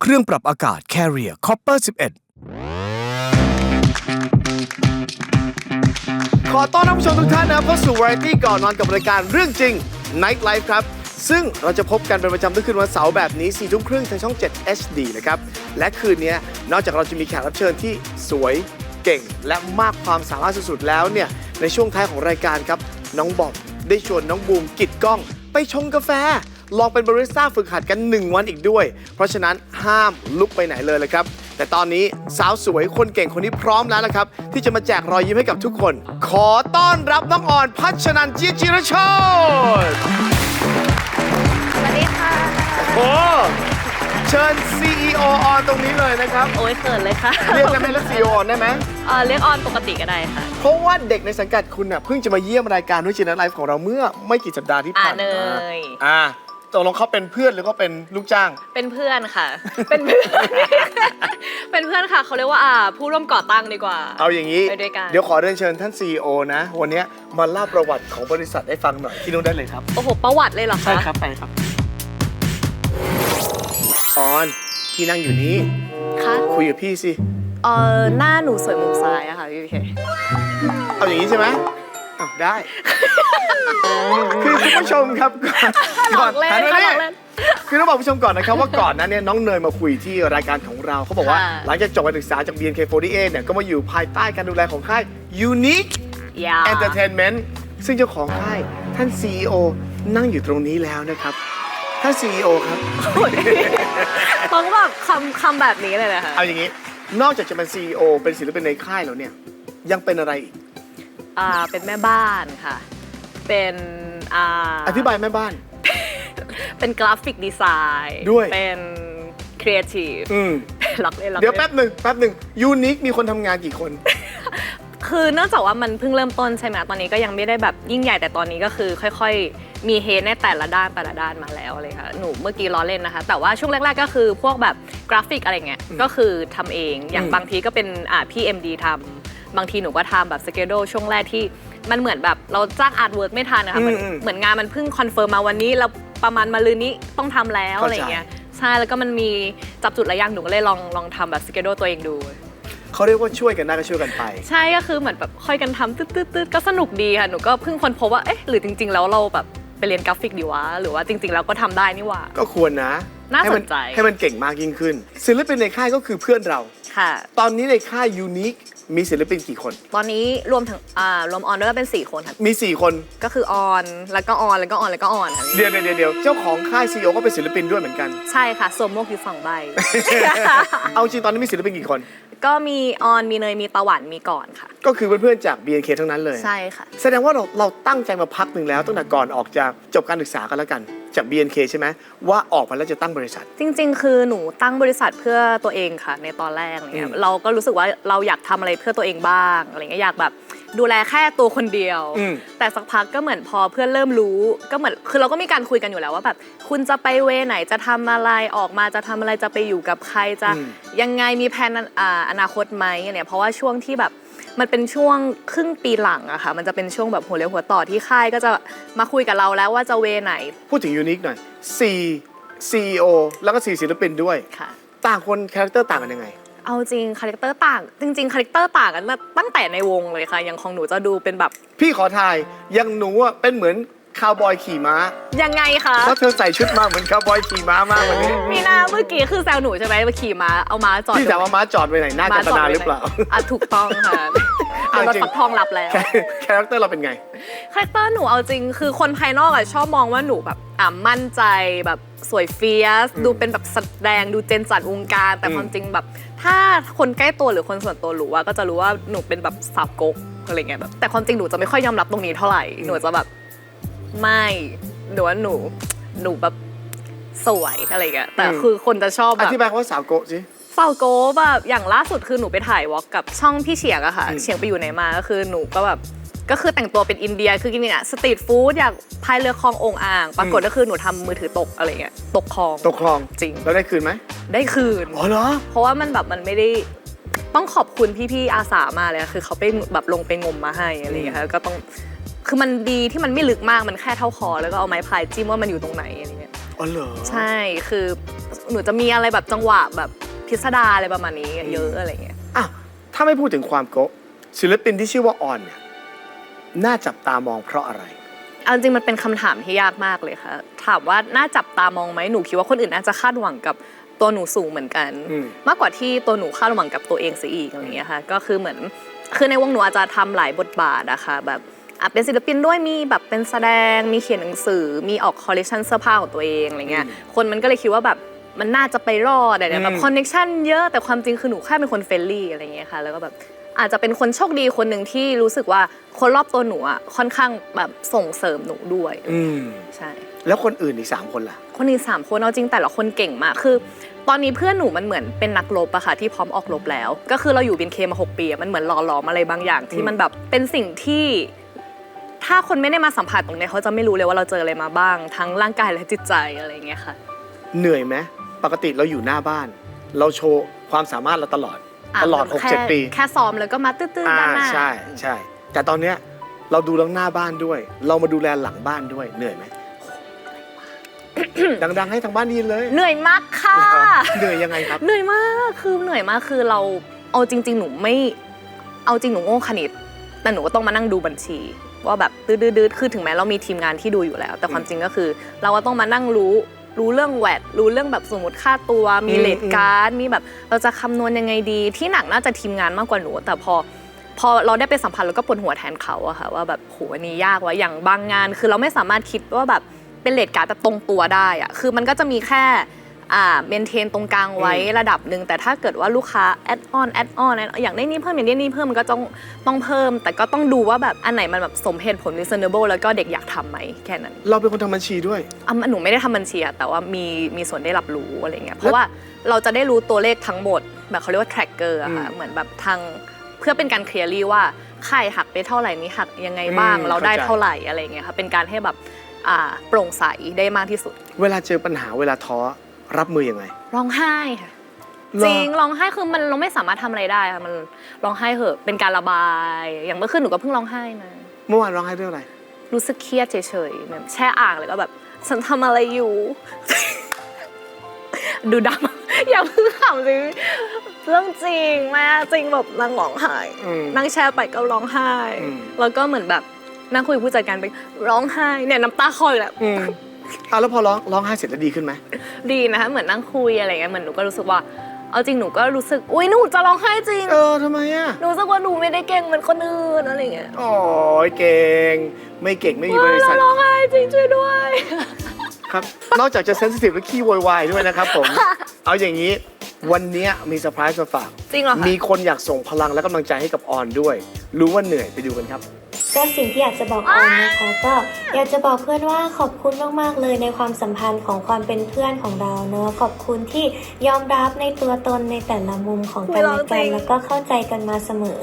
เครื่องปรับอากาศ Carrier Copper 11 ขอต้อนรับผู้ชมทุกท่านนะครับเข้าสู่ Variety ก่อนนอนกับรายการเรื่องจริง Night Life ครับ ซึ่งเราจะพบกันเป็นประจำทุกคืนวันเสาร์แบบนี้4ทุ่มครึ่งทางช่อง 7 HD นะครับ และคืนนี้นอกจากเราจะมีแขกรับเชิญที่สวยเก่ง และมากความสามารถสุดๆแล้วเนี่ยในช่วงท้ายของรายการครับน้องบอมได้ชวนน้องบูมกิดกล้องไปชงกาแฟ ลองเป็นบาริสต้าฝึกหัดกัน 1 วันอีกด้วย เพราะฉะนั้นห้ามลุกไปไหนเลยเลยครับ แต่ตอนนี้สาวสวยคนเก่งคนนี้พร้อมแล้วนะครับ ที่จะมาแจกรอยยิ้มให้กับทุกคน ขอต้อนรับน้องอ่อนพัชนันเจียจิรโชตสวัสดีค่ะ โอ้เชิญ CEO ออนตรงนี้เลยนะครับ โอ้ยเขินเลยค่ะเรียกได้ไหมแล้ว CEO ออนได้ไหม เออเรียกออนปกติก็ได้ค่ะ เพราะว่าเด็กในสังกัดคุณน่ะเพิ่งจะมาเยี่ยมรายการนุชินไลฟ์ของเราเมื่อไม่กี่สัปดาห์ที่ผ่านอ่าเนมาย อ่า ตกลงเขาเป็นเพื่อนหรือก็เป็นลูกจ้าง เป็นเพื่อนค่ะ เป็นเพื่อน เป็นเพื่อนค่ะ เขาเรียกว่าอ่า ผู้ร่วมก่อตั้งดีกว่า เอาอย่างนี้ ไปด้วยกัน เดี๋ยวขอเรียนเชิญท่าน CEO นะ วันนี้มาเล่าประวัติของบริษัทให้ฟังหน่อยที่นู้นได้เลยครับ โอ้โห ประวัติเลยเหรอคะ ใช่ครับ ไปครับ ออนที่นั่งอยู่นี้คะคุยกับพี่สิ เออหน้าหนูสวยมุมซ้ายอะค่ะพี่พีเคเอาอย่างนี้ใช่ไหม อ้าวได้ คือคุณผู้ชมครับหลอกเล่นหัค่ะมาหลอกเล่น คือต้องบอกผู้ชมก่อนนะครับว่าก่อนหนั้นเนี่ยน้องเนยมาคุยที่รายการของเราเขาบอกว่า ค่ะ หลังจากจบการศึกษาจาก BNK48 เนี่ยก็มาอยู่ภายใต้การดูแลของค่าย Unique ยา Entertainment ซึ่งเจ้าของค่ายท่าน CEO นั่งอยู่ตรงนี้แล้วนะครับ ท่าน CEO ครับ ต้องแบบคำคำแบบนี้เลยเลยค่ะเอาอย่างนี้ นอกจากจะเป็น CEO เป็นศิลปินในค่ายแล้วเนี่ย ยังเป็นอะไรอีก อ่าเป็นแม่บ้านค่ะ เป็นอ่าอธิบายแม่บ้าน เป็นกราฟิกดีไซน์ด้วย เป็นครีเอทีฟอืมหลอกเล่นหลอกเดี๋ยวล่นแป๊บหนึ่งแป๊บหนึ่งยูนิคมีคนทำงานกี่คน คือเนื่องจากว่ามันเพิ่งเริ่มต้นใช่ไหมตอนนี้ก็ยังไม่ได้แบบยิ่งใหญ่แต่ตอนนี้ก็คือค่อยๆ มีเฮดในแต่ละด้านแต่ละด้านมาแล้วเลยค่ะหนูเมื่อกี้ล้อเล่นนะคะ แต่ว่าช่วงแรกๆก็คือพวกแบบกราฟิกอะไรเงี้ยก็คือทำเองอย่างอืมบางทีก็เป็นอ่าพี่เอ็มดีทำ บางทีหนูก็ทำแบบสเกดช่วงแรกที่มันเหมือนแบบเราจ้างอาร์ตเวิร์กไม่ทันนะคะเหมือนเหมือนงานมันเพิ่งคอนเฟิร์มมาวันนี้แล้วประมาณมาลืนนี้ต้องทำแล้วอะไรเงี้ยใช่แล้วก็มันมีจับจุดหลายอย่างหนูก็เลยลองลองทำแบบสเกดตัวเองดู เขาเรียกว่าช่วยกันได้ก็ช่วยกันไป ใช่ก็คือเหมือนแบบค่อยกันทำตืดๆๆก็สนุกดีค่ะหนูก็เพิ่งค้นพบว่าเอ๊ะหรือจริง ๆ แล้วเราแบบไปเรียนกราฟิกดีวะหรือว่าจริง ๆ แล้วก็ทำได้นี่หว่า ก็ควรนะน่าให้มัสนใจให้มันเก่งมากยิ่งขึ้น ศิลปินในค่ายก็คือเพื่อนเรา ค่ะ ตอนนี้ในค่ายยูนิคมีศิลปินกี่คน ตอนนี้รวมถึงอ่ารวมออนด้วยก็เป็น 4 คนค่ะ มี 4 คน ก็คือออน แล้วก็ออน แล้วก็ออน แล้วก็ออนค่ะเดี๋ยวเดี๋ยวเดี๋ยวเจ้าของค่ายซีอก็เป็นศิลปินด้วยเหมือนกัน ใช่ค่ะสวมหมวกอยู่สองใบ เอาจริงตอนนี้มีศิลปินกี่คน ก็มีออน มีเนย มีตะวัน มีก่อนค่ะ ก็คือเพื่อนๆจาก BNK ทั้งนั้นเลย ใช่ค่ะ แสดงว่าเราเราตั้งใจมาพักหนึ่งแล้วตั้งแต่ก่อนออกจากจบการศึกษากันแล้วกัน จาก BNK ใช่ไหมว่าออกมาแล้วจะตั้งบริษัท จริง ๆ คือหนูตั้งบริษัทเพื่อตัวเองค่ะ ในตอนแรกอะไรเงี้อืยมเราก็รู้สึกว่าเราอยากทำอะไรเพื่อตัวเองบ้างอะไรเงี้ยอยากแบบดูแลแค่ตัวคนเดียวอืมแต่สักพักก็เหมือนพอเพื่อนเริ่มรู้ก็เหมือนคือเราก็มีการคุยกันอยู่แล้วว่าแบบคุณจะไปเวไหนจะทำอะไรออกมาจะทำอะไรจะไปอยู่กับใครจะอืมยังไงมีแผนอ่าอนาคตไหมเนี่ยเพราะว่าช่วงที่แบบ มันเป็นช่วงครึ่งปีหลังอะค่ะ มันจะเป็นช่วงแบบหัวเรียวหัวต่อที่ค่ายก็จะมาคุยกับเราแล้วว่าจะเวไหน พูดถึงยูนิคหน่อย4 CEO แล้วก็4ศิลปินด้วย ค่ะ ต่างคนคาแรคเตอร์ต่างกันยังไง เอาจริงคาแรคเตอร์ต่าง จริงๆคาแรคเตอร์ต่างกันตั้งแต่ในวงเลยค่ะ อย่างของหนูจะดูเป็นแบบ พี่ขอทายอยังหนูอะเป็นเหมือน คาวบอยขี่ม้ายังไงคะเพราะเธอใส่ชุดมาเหมือนคาวบอยขี่ม้ามากวันนี้มีหน้าเมื่อกี้คือแซวหนูใช่ไหมมาขี่ม้าเอาม้าจอดพี่ถามว่าม้าจอดไปไหนหน้ากันตนาหรือเปล่าอะถูกต้องค่ะเอาเป็นรถจริงฟักทองรับแล้วคาแรคเตอร์เราเป็นไงคาแรคเตอร์หนูเอาจริง คือคนภายนอกอะชอบมองว่าหนูแบบอะมั่นใจแบบสวยเฟียสอืมดูเป็นแบบแสดงดูเจนจัดวงการ แต่อืมความจริงแบบ ถ้าคนใกล้ตัวหรือคนส่วนตัวรู้ว่าก็จะรู้ว่าหนูเป็นแบบสาวกกอะไรเงี้ยแบบแต่ความจริงหนูจะไม่ค่อยยอมรับตรงนี้เท่าไหร่หนูจะแบบ ไม่หนูว่าหนูหนูแบบสวยอะไรเงี้ยแต่อืมคือคนจะชอบอแบบธิบายคำว่าสาวโกะสิเฝ้าโกแบบอย่างล่าสุดคือหนูไปถ่ายวอล์กกับช่องพี่เฉียงอะค่ะ อืม เฉียงไปอยู่ไหนมาก็คือหนูก็แบบก็คือแต่งตัวเป็นอินเดียคือกินเนี่ยสตรีทฟู้ดอยากพายเรือคลององอ่าง ปรากฏก็คือหนูทำมือถือตกอะไรเงี้ยตกคลองตกคลองจริง แล้วได้คืนไหมได้คืน อ๋อเหรอ เพราะว่ามันแบบมันไม่ได้ต้องขอบคุณพี่ๆอาสามาเลยอะคือเขาไปแบบลงไปงมมาให้อะไรอย่างเงี้ยค่ะก็ต้อง คือมันดีที่มันไม่ลึกมากมันแค่เท่าคอ แล้วก็เอาไม้พายจิ้มว่ามันอยู่ตรงไหนอะไรเงี้ยอ๋อเหรอใช่คือหนูจะมีอะไรแบบจังหวะแบบพิสดารอะไรประมาณนี้เยอะอะไรเงี้ยอะถ้าไม่พูดถึงความโกะศิลปินที่ชื่อว่าออนเนี่ยน่าจับตามองเพราะอะไรเอาจริงมันเป็นคำถามที่ยากมากเลยค่ะ ถามว่าน่าจับตามองไหมหนูคิดว่าคนอื่นน่าจะคาดหวังกับตัวหนูสูงเหมือนกันอืมมากกว่าที่ตัวหนูคาดหวังกับตัวเองเสียอีกอะไรอย่างเงี้ยค่ะ ก็คือเหมือนคือในวงหนูอาจจะทำหลายบทบาทอะค่ะแบบอะ เป็นศิลปินด้วยมีแบบเป็นแสดงมีเขียนหนังสือมีออกคอลเลคชันเสื้อผ้าของตัวเองอะไรเงี้ยคนมันก็เลยคิดว่าแบบมันน่าจะไปรอดอะไรเนี่ยแบบคอนเนคชันเยอะแต่ความจริงคือหนูแค่เป็นคนเฟรนลี่อะไรเงี้ยค่ะ แล้วก็แบบอาจจะเป็นคนโชคดีคนหนึ่งที่รู้สึกว่าคนรอบตัวหนูอะค่อนข้างแบบส่งเสริมหนูด้วยอืมใช่ แล้วคนอื่นอีกสามคนล่ะ คนอีกสามคนเอาจริงแต่ละคนเก่งมากคือ ตอนนี้เพื่อนหนูมันเหมือนเป็นนักรบอะค่ะที่พร้อมออกรบแล้ว ก็คือเราอยู่บินเคมาหกปีอะมันเหมือนหล่อหลอมอะไรบางอย่างที่อืมมันแบบเป็นสิ่งที่ ถ้าคนไม่ได้มาสัมผัสตรงเนี้ยเขาจะไม่รู้เลยว่าเราเจออะไรมาบ้าง ทั้งร่างกายและจิตใจอะไรอย่างเงี้ยค่ะ เหนื่อยไหมปกติเราอยู่หน้าบ้าน เราโชว์ความสามารถเราตลอดะตลอด แค่6-7 ปี แค่ซ้อมแล้วก็มาตื้อๆอ่าด้านหน้า ใช่ใช่ แต่ตอนเนี้ยเราดูแลหน้าบ้านด้วย เรามาดูแลหลังบ้านด้วยเหนื่อยไหม ดังๆ ให้ทางบ้านได้ยินเลยเหนื่อยมากค่ะ เหนื่อยยังไงครับ เหนื่อยมากคือเหนื่อยมากคือเราเอาจริง ๆ หนูไม่เอาจริงหนูโง่คณิต แต่หนูก็ต้องมานั่งดูบัญชี ว่าแบบดื้อๆคือถึงแม้เรามีทีมงานที่ดูอยู่แล้ว แต่ความจริงก็คือ เราก็ต้องมานั่งรู้รู้เรื่องแวดรู้เรื่องแบบสมมติค่าตัว มีเลทการ์ดมีแบบเราจะคำนวณยังไงดี ที่หนักน่าจะทีมงานมากกว่าหนู แต่พอพอเราได้ไปสัมผัสแล้วก็ปวดหัวแทนเขาอะค่ะว่าแบบโหอันนี้ยากว่ะอย่างบางงาน คือเราไม่สามารถคิดว่าแบบเป็นเลทการ์ดแบบตรงตัวได้อะคือมันก็จะมีแค่ เมนเทนตรงกลางไว้อืมระดับหนึ่งแต่ถ้าเกิดว่าลูกค้าแอดออนแอดออนอย่างได้นี่เพิ่มอย่างได้นี่เพิ่มมันก็ต้องต้องเพิ่ม แต่ก็ต้องดูว่าแบบอันไหนมันแบบสมเหตุผล reasonable แล้วก็เด็กอยากทำไหมแค่นั้น เราเป็นคนทำบัญชีด้วยอะหนูไม่ได้ทำบัญชีอะแต่ว่ามีมีส่วนได้รับรู้อะไรเงี้ยเพราะว่าเราจะได้รู้ตัวเลขทั้งหมด แบบเขาเรียกว่า tracker อะค่ะอืมเหมือนแบบทางเพื่อเป็นการเคลียร์ลี่ว่าค่ายหักไปเท่าไหร่มีหักยังไงบ้างอืมเราได้เข้าใจเท่าไหร่อะไรเงี้ยค่ะเป็นการให้แบบอ่าโปร่งใสได้มากที่สุด เวลาเจอปัญหาเวลาท้อ รับมือยังไง ร้องไห้ค่ะหอจริงร้องไห้คือมันเราไม่สามารถทำอะไรได้ค่ะมันร้องไห้เหอะเป็นการระบาย อย่างเมื่อคืนหนูก็เพิ่งร้องไห้มาเมื่อวานร้องไห้เรื่องอะไร รู้สึกเครียดเฉยๆแบบแช่อ่างเลยก็แบบฉันทำอะไรอยู่ ดูดำ อย่าเพิ่งขำสิเรื่องจริงแม่จริงแบบนั่งร้องไห้อืมนั่งแช่ไปก็ร้องไห้ อืม แล้วก็เหมือนแบบนั่งคุยกับผู้จัดการไปร้องไห้เนี่ยน้ำตาคลออยู่แล้ว อืม อะแล้วพอร้องร้องไห้เสร็จแล้วดีขึ้นไหมดีนะคะเหมือนนั่งคุยอะไรเงี้ยเหมือนหนูก็รู้สึกว่า เอาจริงหนูก็รู้สึกอุ้ยหนูจะร้องไห้จริงเออทำไมอะ หนูรู้สึกว่าหนูไม่ได้เก่งเหมือนคนอื่นอะไรเงี้ยโอ้ยเก่ง ไม่เก่งไม่มีบริษัทเราร้องไห้จริงช่วยด้วย ครับ นอกจากจะเซนซิทีฟและขี้โวยวายด้วยนะครับผม เอาอย่างนี้วันเนี้ยมีเซอร์ไพรส์มาฝาก จริงเหรอคะ มีคนอยากส่งพลังและกำลังใจให้กับออนด้วย รู้ว่าเหนื่อยไปดูกันครับ ก็สิ่งที่อยากจะบอกออนนะคะก็อยากจะบอกเพื่อนว่าขอบคุณมากๆเลยในความสัมพันธ์ของความเป็นเพื่อนของเราเนอะขอบคุณที่ยอมรับในตัวตนในแต่ละมุมของกันและกันแล้วก็เข้าใจกันมาเสมอ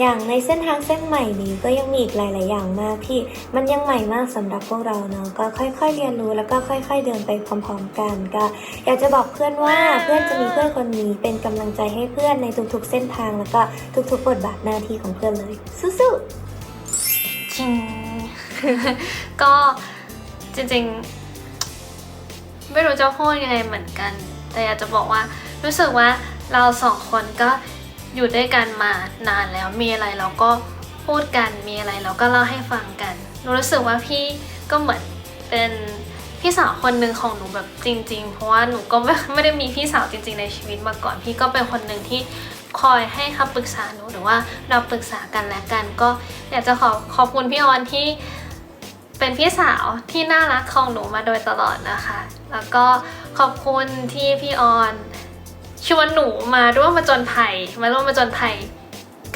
อย่างในเส้นทางเส้นใหม่นี้ก็ยังมีอีกหลาย ๆ อย่างมากที่มันยังใหม่มากสำหรับพวกเราเนาะก็ค่อย ๆ เรียนรู้แล้วก็ค่อย ๆ เดินไปพร้อม ๆ กันก็อยากจะบอกเพื่อนว่าเพื่อนจะมีเพื่อนคนนี้เป็นกำลังใจให้เพื่อนในทุก ๆ เส้นทางแล้วก็ทุก ๆ บทบาทหน้าที่ของเพื่อนเลยสู้ๆ จริง ก็จริงๆ ไม่รู้จะพูดยังไงเหมือนกัน แต่อยากจะบอกว่ารู้สึกว่าเราสองคนก็อยู่ด้วยกันมานานแล้วมีอะไรเราก็พูดกันมีอะไรเราก็เล่าให้ฟังกันหนูรู้สึกว่าพี่ก็เหมือนเป็นพี่สาวคนหนึ่งของหนูแบบจริง ๆ เพราะว่าหนูก็ไม่ไม่ได้มีพี่สาวจริง ๆ ในชีวิตมาก่อน พี่ก็เป็นคนหนึ่งที่ คอยให้คำปรึกษาหนูหรือว่าเราปรึกษากันและกัน ก็อยากจะขอขอบคุณพี่ออนที่เป็นพี่สาวที่น่ารักของหนูมาโดยตลอดนะคะ แล้วก็ขอบคุณที่พี่ออนชวนหนูมาร่วมมาจนภัยมาร่วมมาจนภัย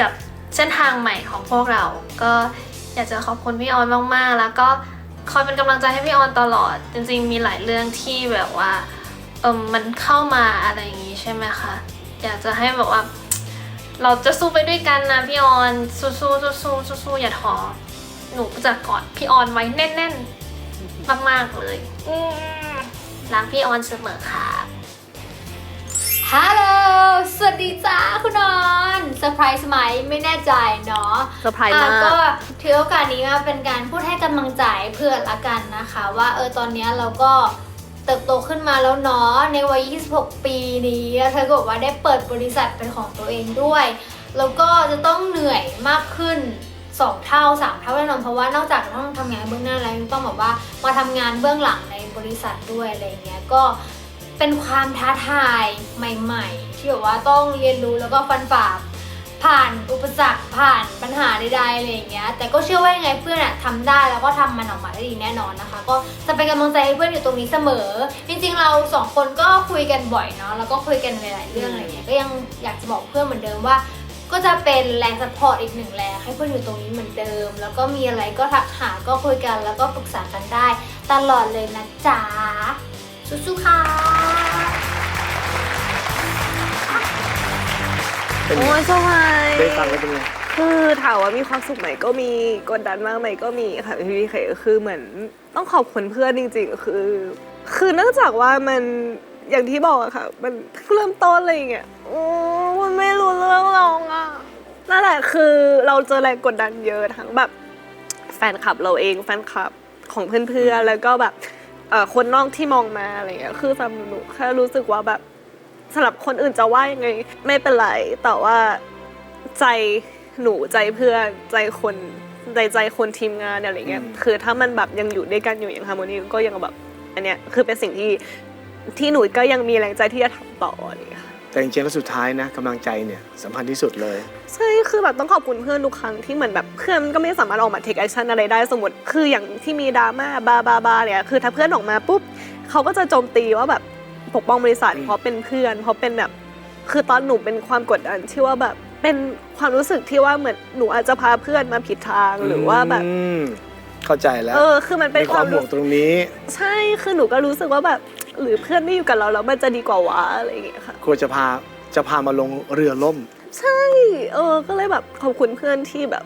กับเส้นทางใหม่ของพวกเรา ก็อยากจะขอบคุณพี่ออนมาก ๆ แล้วก็คอยเป็นกำลังใจให้พี่ออนตลอด จริง ๆ มีหลายเรื่องที่แบบว่าเออมันเข้ามาอะไรอย่างงี้ใช่ไหมคะ อยากจะให้แบบว่า เราจะสู้ไปด้วยกันนะพี่ออนสู้ๆสู้ๆสู้ๆอย่าท้อหนูจะกอดพี่ออนไว้แน่นๆ มากๆเลยอืมรักพี่ออนเสมอค่ะฮัลโหล สวัสดีจ้าคุณนอนเซอร์ไพรส์ไหมไม่แน่ใจเนาะเซอร์ไพรส์มากอะก็ถือโอกาสนี้มาเป็นการพูดให้กำลังใจเพื่อนละกันนะคะ ว่าเออตอนเนี้ยเราก็ เติบโตขึ้นมาแล้วเนาะในวัย 26 ปีนี้แล้วเธอก็บอกว่าได้เปิดบริษัทเป็นของตัวเองด้วย แล้วก็จะต้องเหนื่อยมากขึ้น 2 เท่า 3 เท่าแน่นอนเพราะว่านอกจากต้องทำงานเบื้องหน้าแล้วยังต้องแบบว่ามาทำงานเบื้องหลังในบริษัทด้วยอะไรอย่างเงี้ยก็เป็นความท้าทายใหม่ ๆ ที่แบบว่าต้องเรียนรู้แล้วก็ฟันฝ่า ผ่านอุปสรรคผ่านปัญหาใดๆอะไรอย่างเงี้ยแต่ก็เชื่อว่ายังไงเพื่อนอะทำได้แล้วก็ทำมันออกมาได้ดีแน่นอนนะคะ ก็จะเป็นกำลังใจให้เพื่อนอยู่ตรงนี้เสมอ จริงๆเราสองคนก็คุยกันบ่อยเนาะแล้วก็คุยกันหลายๆเรื่องอะไรเงี้ยก็ยังอยากจะบอกเพื่อนเหมือนเดิมว่า ก็จะเป็นแรงสปอร์ตอีกหนึ่งแรงให้เพื่อนอยู่ตรงนี้เหมือนเดิม แล้วก็มีอะไรก็ทักหาก็คุยกันแล้วก็ปรึกษากันได้ ตลอดเลยนะจ๊ะสู้ๆค่ะ เป็นไงโอ้ยสบายได้ฟังแล้วเป็นไง คือถามว่ามีความสุขไหมก็มีกดดันมากไหมก็มีค่ะพี่พีเคคือเหมือนต้องขอบคุณเพื่อนจริงๆ คือ คือเนื่องจากว่ามันอย่างที่บอกอะค่ะ มันเพิ่งเริ่มต้นอะไรอย่างเงี้ยโอ้มันไม่รู้เรื่องหรอกอะนั่นแหละคือเราเจอแรงกดดันเยอะทั้งแบบแฟนคลับเราเองแฟนคลับของเพื่อนๆแล้วก็แบบเอ่อคนนอกที่มองมาอะไรเงี้ยคือสำหรับหนูแค่รู้สึกว่าแบบ สำหรับคนอื่นจะว่ายังไงไม่เป็นไร แต่ว่าใจหนูใจเพื่อนใจคนใจใจคนทีมงานอะไรเงี้ยอืมคือถ้ามันแบบยังอยู่ด้วยกันอยู่อย่างฮาร์โมนีก็ยังแบบอันเนี้ยคือเป็นสิ่งที่ที่หนูก็ยังมีแรงใจที่จะทำต่ออะไรเงี้ยค่ะแต่จริงๆแล้วสุดท้ายนะกำลังใจเนี่ยสำคัญที่สุดเลย ใช่คือแบบต้องขอบคุณเพื่อนทุกครั้งที่เหมือนแบบเพื่อนก็ไม่สามารถออกมาเทคแอคชั่นอะไรได้สมมติคืออย่างที่มีดราม่าบาบาบาเนี่ยคือถ้าเพื่อนออกมาปุ๊บเขาก็จะโจมตีว่าแบบ ปกป้องบริษัทอืมเพราะเป็นเพื่อน เพราะเป็นแบบคือตอนหนูเป็นความกดดันที่ว่าแบบเป็นความรู้สึกที่ว่าเหมือนหนูอาจจะพาเพื่อนมาผิดทางหรือว่าแบบอืมเข้าใจแล้ว เออ คือมันเป็นมีความมห่วรู้งตรงนี้ ใช่คือหนูก็รู้สึกว่าแบบ หรือเพื่อนไม่อยู่กับเราแล้วมันจะดีกว่าวะอะไรอย่างเงี้ยค่ะควรจะพาจะพามาลงเรือล่ม ใช่ เออ ก็เลยแบบขอบคุณเพื่อนที่แบบ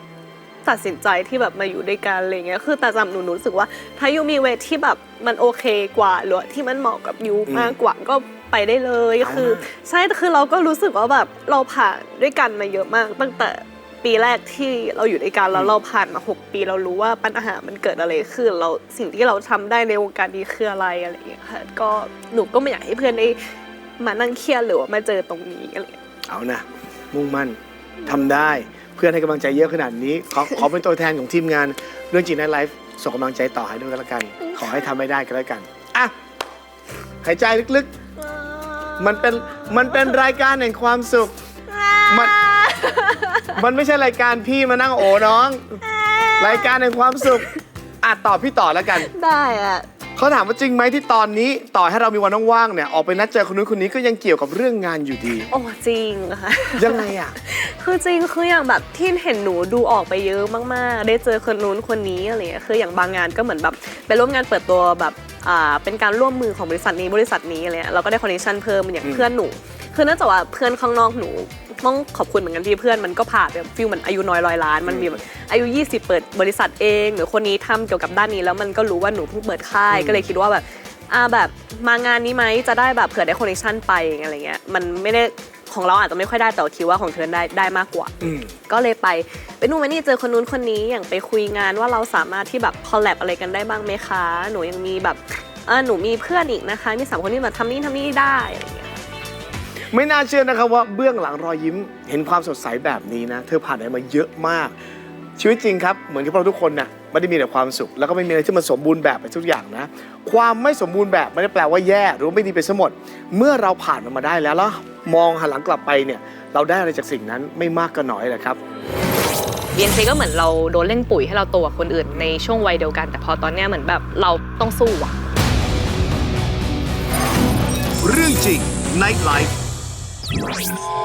ตัดสินใจที่แบบมาอยู่ด้วยกันอะไรเงี้ยคือแต่สำหรับหนูหนูรู้สึกว่าถ้ายูมีเวทที่แบบมันโอเคกว่าหรือว่าที่มันเหมาะกับยูอืมมากกว่าก็ไปได้เลยเอาคือนะใช่คือเราก็รู้สึกว่าแบบเราผ่านด้วยกันมาเยอะมาก ตั้งแต่ปีแรกที่เราอยู่ด้วยกันแล้วเราผ่านมา 6 ปีเรารู้ว่าปัญหามันเกิดอะไรขึ้นเราสิ่งที่เราทำได้ในวงการนี้คืออะไรอะไรอย่างเงี้ยค่ะก็หนูก็ไม่อยากให้เพื่อนได้มานั่งเครียดหรือว่ามาเจอตรงนี้อะไรอย่างเงี้ยเอานะมุ่งมั่นทำได้ เพื่อนให้กำลังใจเยอะขนาดนี้ ขอขอเป็นตัวแทนของทีมงานเรื่องจริงในไลฟ์ส่งกำลังใจต่อให้ด้วยกันละกัน ขอให้ทำไม่ได้ก็แล้วกันอะหายใจลึกๆ มันเป็นมันเป็นรายการแห่งความสุข มัน มันไม่ใช่รายการพี่มานั่งโอ้น้อง รายการแห่งความสุขอะตอบพี่ต่อแล้วกัน ได้อะ เขาถามว่าจริงไหมที่ตอนนี้ต่อให้เรามีวันว่างๆเนี่ยออกไปนัดเจอคนนู้นคนนี้ก็ยังเกี่ยวกับเรื่องงานอยู่ดี โอ้จริงค่ะ ยังไงอะ คือจริงคืออย่างแบบที่เห็นหนูดูออกไปเยอะมากๆ ได้เจอคนนู้นคนนี้อะไรเงี้ยคืออย่างบางงานก็เหมือนแบบไปร่วมงานเปิดตัวแบบอ่าเป็นการร่วมมือของบริษัทนี้บริษัทนี้อะไรเงี้ยเราก็ได้คอนเนคชั่นเพิ่มอย่างอืมเพื่อนหนู คือเนื่องจากว่าเพื่อนข้างนอกหนู ต้องขอบคุณเหมือนกันที่เพื่อนมันก็ผ่านแบบฟิลเหมือนอายุน้อยร้อยล้าน มันมีแบบอายุ 20 เปิดบริษัทเอง หรือคนนี้ทำเกี่ยวกับด้านนี้แล้วมันก็รู้ว่าหนูเพิ่งเปิดค่ายอืมก็เลยคิดว่าแบบอ่าแบบมางานนี้ไหมจะได้แบบเผื่อได้คอนเนคชั่นไปอะไรเงี้ยมันไม่ได้ของเราอาจจะไม่ค่อยได้แต่ว่าคิดว่าของเธอได้ได้มากกว่าอืมก็เลยไปไปนู่นมานี่เจอคนนู้นคนนี้อย่างไปคุยงานว่าเราสามารถที่แบบคอลแลบอะไรกันได้บ้างไหมคะ หนูยังมีแบบเออหนูมีเพื่อนอีกนะคะ มีสามคนที่มาทำนี่ทำนี่ได้อะไรอย่างเงี้ย ไม่น่าเชื่อนะครับว่าเบื้องหลังรอยยิ้ม เห็นความสดใสแบบนี้นะ เธอผ่านอะไรมาเยอะมาก ชีวิตจริงครับเหมือนที่พวกเราทุกคนนะไม่ได้มีแต่ความสุข แล้วก็ไม่มีอะไรที่มันสมบูรณ์แบบไปทุกอย่างนะ ความไม่สมบูรณ์แบบไม่ได้แปลว่าแย่หรือว่าไม่ดีไปซะหมด เมื่อเราผ่านมันมาได้แล้วแล้วมองหันหลังกลับไปเนี่ย เราได้อะไรจากสิ่งนั้นไม่มากก็น้อยแหละครับ BNK ก็เหมือนเราโดนเร่งปุ๋ยให้เราโตกว่าคนอื่นในช่วงวัยเดียวกัน แต่พอตอนเนี้ยเหมือนแบบเราต้องสู้อะ เรื่องจริง Night Life Thank you.